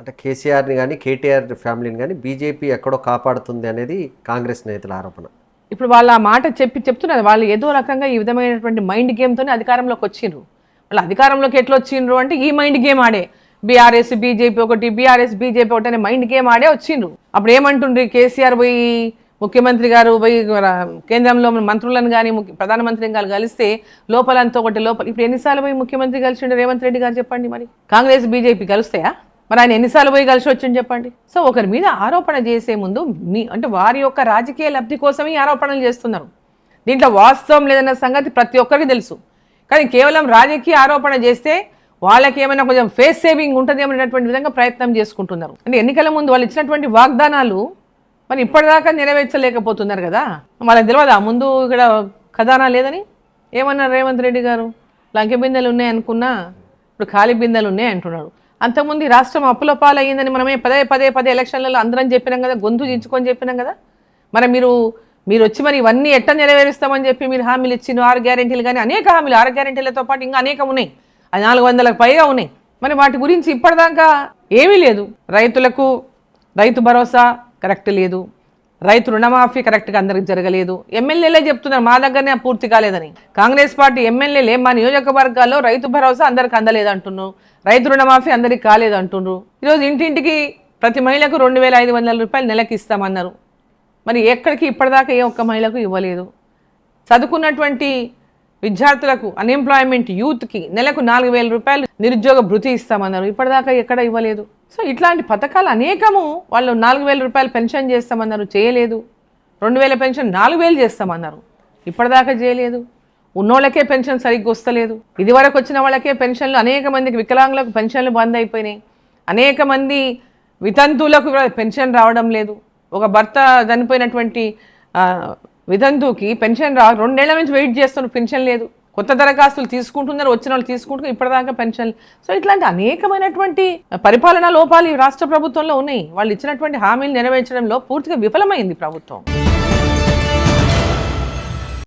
అంటే కేసీఆర్ని కానీ కేటీఆర్ ఫ్యామిలీని కానీ బీజేపీ ఎక్కడో కాపాడుతుంది అనేది కాంగ్రెస్ నేతల ఆరోపణ. ఇప్పుడు వాళ్ళు ఆ మాట చెప్పి చెప్తున్నారు. వాళ్ళు ఏదో రకంగా ఈ విధమైనటువంటి మైండ్ గేమ్తోనే అధికారంలోకి వచ్చిండ్రు వాళ్ళు అధికారంలోకి ఎట్లా వచ్చిండ్రు అంటే ఈ మైండ్ గేమ్ ఆడే. బీఆర్ఎస్ బీజేపీ ఒకటి బీఆర్ఎస్ బీజేపీ ఒకటి అనే మైండ్ గేమ్ ఆడే వచ్చిండ్రు అప్పుడు ఏమంటుండ్రు కేసీఆర్ పోయి ముఖ్యమంత్రి గారు పోయి కేంద్రంలో మంత్రులను కానీ ప్రధానమంత్రిని కానీ కలిస్తే లోపలంతా ఒకటి లోపల ఇప్పుడు ఎన్నిసార్లు పోయి ముఖ్యమంత్రి కలిసిండు రేవంత్ రెడ్డి గారు చెప్పండి మరి? కాంగ్రెస్ బీజేపీ కలుస్తాయా? మరి ఆయన ఎన్నిసార్లు పోయి కలిసి వచ్చింది చెప్పండి? సో ఒకరి మీద ఆరోపణ చేసే ముందు మీ అంటే వారి యొక్క రాజకీయ లబ్ధి కోసమే ఆరోపణలు చేస్తున్నారు. దీంట్లో వాస్తవం లేదన్న సంగతి ప్రతి ఒక్కరికి తెలుసు. కానీ కేవలం రాజకీయ ఆరోపణ చేస్తే వాళ్ళకి ఏమైనా కొంచెం ఫేస్ సేవింగ్ ఉంటుందేమో అనేటువంటి విధంగా ప్రయత్నం చేసుకుంటున్నారు. అంటే ఎన్నికల ముందు వాళ్ళు ఇచ్చినటువంటి వాగ్దానాలు మరి ఇప్పటిదాకా నెరవేర్చలేకపోతున్నారు కదా. వాళ్ళకి తెలియదా? ముందు ఇక్కడ ఖజానా లేదని? ఏమన్నారు రేవంత్ రెడ్డి గారు? లంకె బిందెలు ఉన్నాయి అనుకున్నా ఇప్పుడు ఖాళీ బిందెలు ఉన్నాయి అంటున్నాడు. అంతకుముందు రాష్ట్రం అప్పుల పాలయ్యిందని మనమే పదే పదే పదే ఎలక్షన్లలో అందరం చెప్పినాం కదా గొంతు దించుకొని చెప్పినాం కదా. మరి మీరు మీరు వచ్చి మరి ఇవన్నీ ఎట్ట నెరవేరుస్తామని చెప్పి మీరు హామీలు ఇచ్చిన ఆరు గ్యారెంటీలు కానీ అనేక హామీలు ఆరు గ్యారెంటీలతో పాటు ఇంకా అనేకం ఉన్నాయి. అది నాలుగు వందలకు పైగా ఉన్నాయి. మరి వాటి గురించి ఇప్పటిదాకా ఏమీ లేదు. రైతులకు రైతు భరోసా కరెక్ట్ లేదు. రైతు రుణమాఫీ కరెక్ట్గా అందరికి జరగలేదు. ఎమ్మెల్యేలే చెప్తున్నారు మా దగ్గరనే పూర్తి కాలేదని. కాంగ్రెస్ పార్టీ ఎమ్మెల్యేలే మా నియోజకవర్గాల్లో రైతు భరోసా అందరికి అందలేదు అంటున్నారు రైతు రుణమాఫీ అందరికి కాలేదు అంటున్నారు ఈరోజు ఇంటింటికి ప్రతి మహిళకు రెండు వేల ఐదు వందల రూపాయలు నెలకి ఇస్తామన్నారు. మరి ఎక్కడికి ఇప్పటిదాకా ఏ ఒక్క మహిళకు ఇవ్వలేదు. చదువుకున్నటువంటి విద్యార్థులకు అన్ఎంప్లాయ్మెంట్ యూత్కి నెలకు నాలుగు వేల రూపాయలు నిరుద్యోగ భృతి ఇస్తామన్నారు. ఇప్పటిదాకా ఎక్కడ ఇవ్వలేదు. సో ఇట్లాంటి పథకాలు అనేకము వాళ్ళు నాలుగు వేల రూపాయలు పెన్షన్ చేస్తామన్నారు చేయలేదు. రెండు వేల పెన్షన్ నాలుగు వేలు చేస్తామన్నారు. ఇప్పటిదాకా చేయలేదు. ఉన్నోళ్ళకే పెన్షన్ సరిగ్గా వస్తలేదు. ఇదివరకు వచ్చిన వాళ్ళకే పెన్షన్లు అనేక మందికి వికలాంగులకు పెన్షన్లు బంద్ అయిపోయినాయి. అనేక మంది వితంతువులకు కూడా పెన్షన్ రావడం లేదు. ఒక భర్త చనిపోయినటువంటి వితంతువుకి పెన్షన్ రా రెండేళ్ళ నుంచి వెయిట్ చేస్తున్నారు పెన్షన్ లేదు. కొత్త దరఖాస్తులు తీసుకుంటున్నారు వచ్చిన వాళ్ళు తీసుకుంటున్నారు ఇప్పటిదాకా పెన్షన్లు. సో ఇట్లాంటి అనేకమైనటువంటి పరిపాలనా లోపాలు ఈ రాష్ట్ర ప్రభుత్వంలో ఉన్నాయి. వాళ్ళు ఇచ్చినటువంటి హామీలు నెరవేర్చడంలో పూర్తిగా విఫలమైంది ప్రభుత్వం.